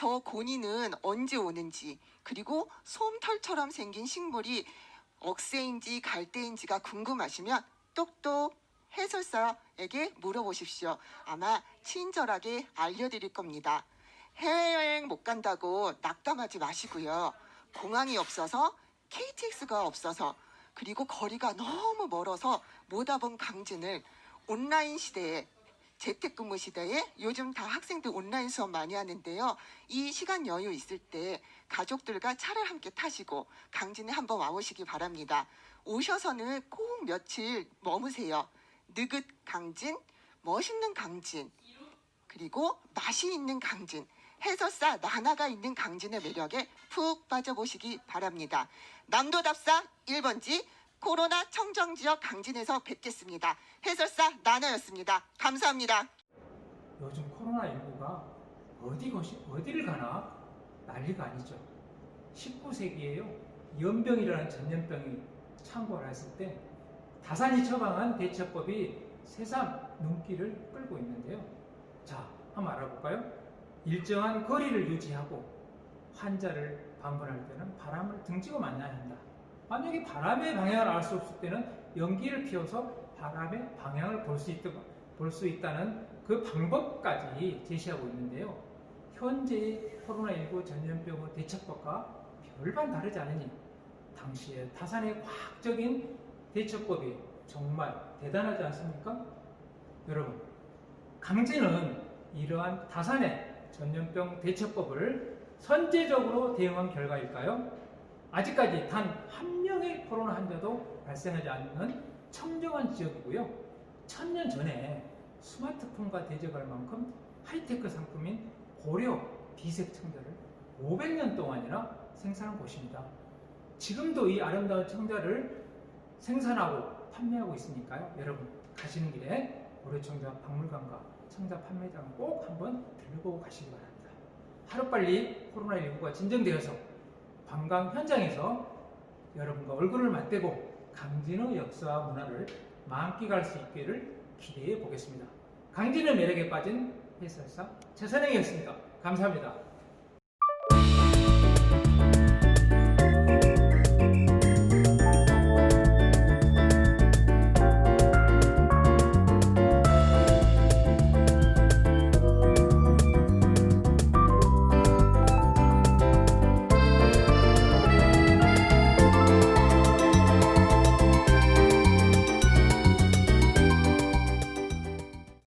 저 고니는 언제 오는지 그리고 솜털처럼 생긴 식물이 억새인지 갈대인지가 궁금하시면 똑똑 해설사에게 물어보십시오. 아마 친절하게 알려드릴 겁니다. 해외여행 못 간다고 낙담하지 마시고요. 공항이 없어서 KTX가 없어서 그리고 거리가 너무 멀어서 못 와본 강진을 온라인 시대에 재택근무 시대에 요즘 다 학생들 온라인 수업 많이 하는데요. 이 시간 여유 있을 때 가족들과 차를 함께 타시고 강진에 한번 와보시기 바랍니다. 오셔서는 꼭 며칠 머무세요. 느긋 강진, 멋있는 강진, 그리고 맛이 있는 강진, 해설사 나나가 있는 강진의 매력에 푹 빠져보시기 바랍니다. 남도답사 1번지 코로나 청정 지역 강진에서 뵙겠습니다. 해설사 나나였습니다. 감사합니다. 요즘 코로나19가 어디 것이 어디를 가나 난리가 아니죠. 19세기에요. 연병이라는 전염병이 창궐 했을 때 다산이 처방한 대처법이 새삼 눈길을 끌고 있는데요. 자, 한번 알아볼까요? 일정한 거리를 유지하고 환자를 방문할 때는 바람을 등지고 만나야 한다. 만약에 바람의 방향을 알 수 없을 때는 연기를 피워서 바람의 방향을 볼 수 있다, 볼수 있다는 그 방법까지 제시하고 있는데요. 현재의 코로나19 전염병의 대처법과 별반 다르지 않으니 당시에 타산의 과학적인 대처법이 정말 대단하지 않습니까? 여러분, 강진은 이러한 타산의 전염병 대처법을 선제적으로 대응한 결과일까요? 아직까지 단 한 명의 코로나 환자도 발생하지 않는 청정한 지역이고요. 천년 전에 스마트폰과 대적할 만큼 하이테크 상품인 고려 비색 청자를 500년 동안이나 생산한 곳입니다. 지금도 이 아름다운 청자를 생산하고 판매하고 있으니까요. 여러분 가시는 길에 고려 청자 박물관과 청자 판매장 꼭 한번 들려보고 가시기 바랍니다. 하루빨리 코로나19가 진정되어서 관광 현장에서 여러분과 얼굴을 맞대고 강진의 역사와 문화를 만끽할 수 있기를 기대해 보겠습니다. 강진의 매력에 빠진 해설사 최선행이었습니다. 감사합니다.